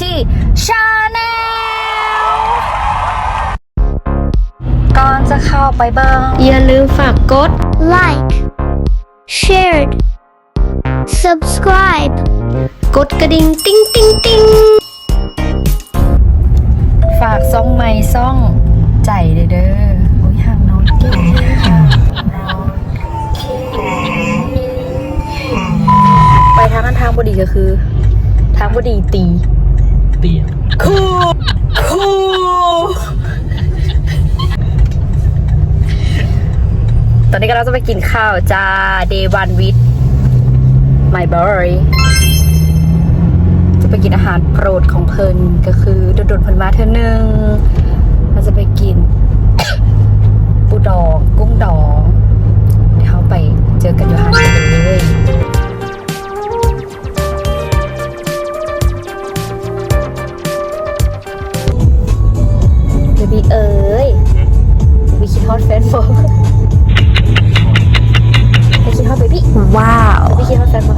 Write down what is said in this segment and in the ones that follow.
ที่ชาแนลก่อนจะเข้าไปเบิงอย่าลืมฝากกด like, shared, subscribe. กดกระดิ่งติ้งติ้งติ้งฝากซ่องไม่ซ่องใจเด้อเด้อโอ้ยห่างน้องเก่งไปทางนั้นทางบดีก็คือ ทางบดีตีเตี้ยคูคูตอนนี้ก็เราจะไปกินข้าวจ้า day one with my boy จะไปกินอาหารโปรดของเพิ่นก็คือโดนๆเพิ่นมาเธอหนึ่ง บบี้เอ้ยวิคิดฮอตแฟนโฟไปคิดฮอตเบบี้ว้าวเบบี้คิดฮอตแฟนโฟ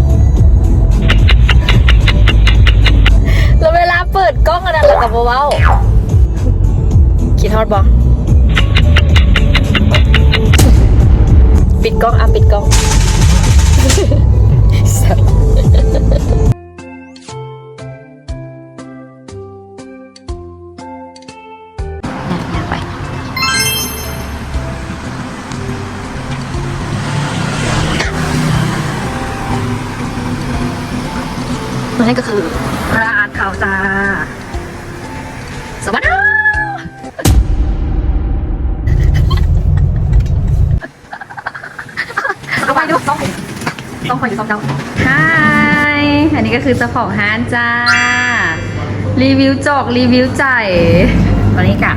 แล้วเวลาเปิดกล้องอันนั้นเรากับเว้าคิดฮอตบอปิดกล้องอะปิดกล้อง นี่ก็คือร้านข้าวตาสวัสดีต้องไปดูต้องต้องไปอยู่ต้องเดาฮายอันนี้ก็คือเจ้าของร้านจ้า รีวิวจอกรีวิวใจวันนี้กับ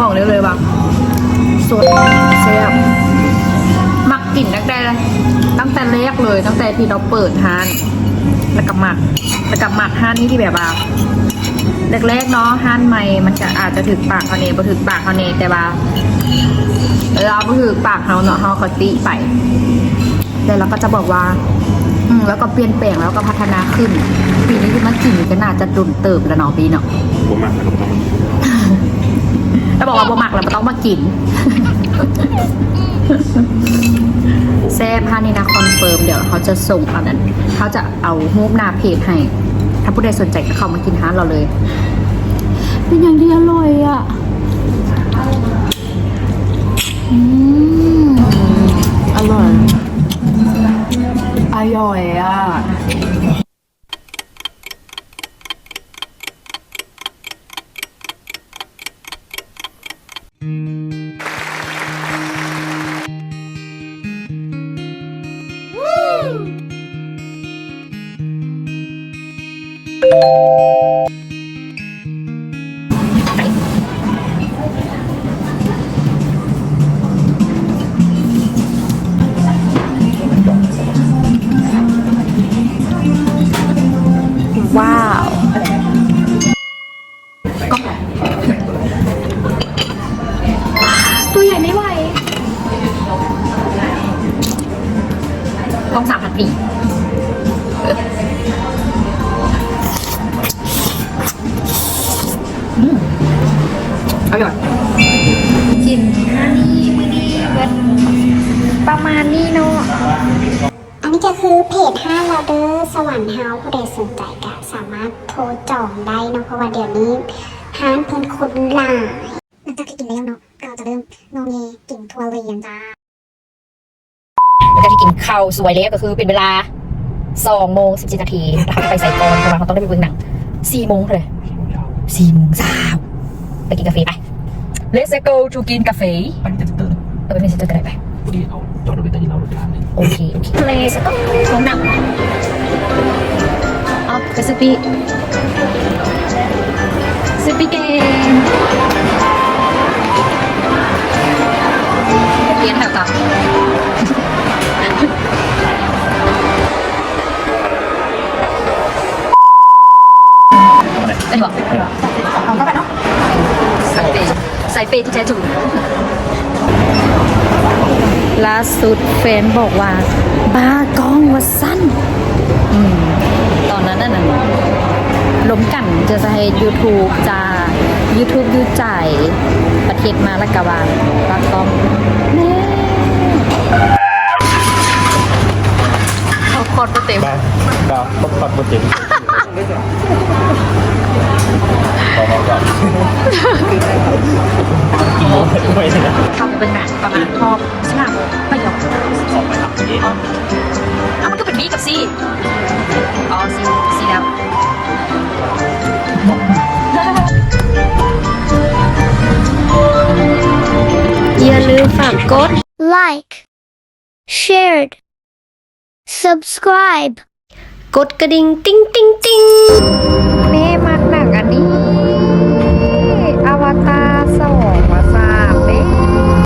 บอกได้เลยว่าสดแซ่บมักกลิ่นตั้งแต่ตั้งแต่แรกเลย ตั้งแต่ที่เราเปิดห้านแล้วกับหมักแล้วกับหมักห้านนี่ที่แบบว่าแรกๆเนาะห้านใหม่มันจะอาจจะถึกปากเขาเนบ่ถึกปากเขาเนยแต่ว่าเราบ่ถึกปากเขาเนาะเขาเขาติไปแต่เราก็จะบอกว่าอืมแล้วก็เปลี่ยนแปลงแล้วก็พัฒนาขึ้นปีนี้ที่มากินก็น่าจะดุนเติบแล้วเนาะปีเนาะผมมากนะครับผม แล้วบอกว่าบ่มักแล้วมันต้องมากินแซ่บฮานี่นะคอนเฟิร์มเดี๋ยวเขาจะส่งเอานั้นเขาจะเอารูปนาเพจให้ ถ้าผู้ใดสนใจก็เข้ามากินฮานเราเลย เป็นอย่างที่อร่อยอะอืมอร่อยอร่อยอะ ว้ อร่อยกินอันนี้มือนี้เบิดประมาณนี้เนาะ อันนี้ก็คือเพจห้างเราเดอร์สวรรค์เฮาส์ผู้ใดสนใจก็สามารถโทรจองได้เนาะเพราะว่าเดี๋ยวนี้ห้างเพิ่นคนหลายหลังจากที่กินแล้วเนาะก็จะเริ่มงงเงกินทัวเรียนจ้าแล้วก็ที่กินข้าวสวยแล้วก็คือเป็นเวลา2โมง17นาทีเราไปใส่กรอนเพราะว่าเขาต้องได้ไปเบิ่งหนัง4โมงเลย4โมงเช้าไปกินกาแฟไป Let's go to กินกาแฟปั้นจะเติร์นเออไปเป็นเซนเตอร์กันได้ไปพอดีเอาจอดรถไปแต่ที่เรารถร้านเลยโอเคโอเคทะเลสก็ชมหนังเอาไปสปีสปีเกมเรียนแถวตับได้บอกเอาเข้าไปเนี่ย ใส่เปย์ที่แท้ถูกล่าสุดเฟนบอกว่า บ้ากล้องว่าสั้นอืมตอนนั้นน่ะนะล้มกันจะจะให้ YouTube จะ YouTube ยูจ่ายประเทศมาและกะวางบ้ากล้องแน่เขาคอดเต็มบ้าบ้าต้องปัดบนเต็มขอมา ก่อนกินโมไม่ใช่นะทำเป็นหนังประมาณทอบใช่ไหมไม่ยอมออกไปทำนี้อ้าวมันก็เป็นบีกับซีอ๋อซีซีแล้วอย่าลืมฝากกด like, shared, subscribe. กดกระดิ่ง ติ้งติ้งติ้งแม่มา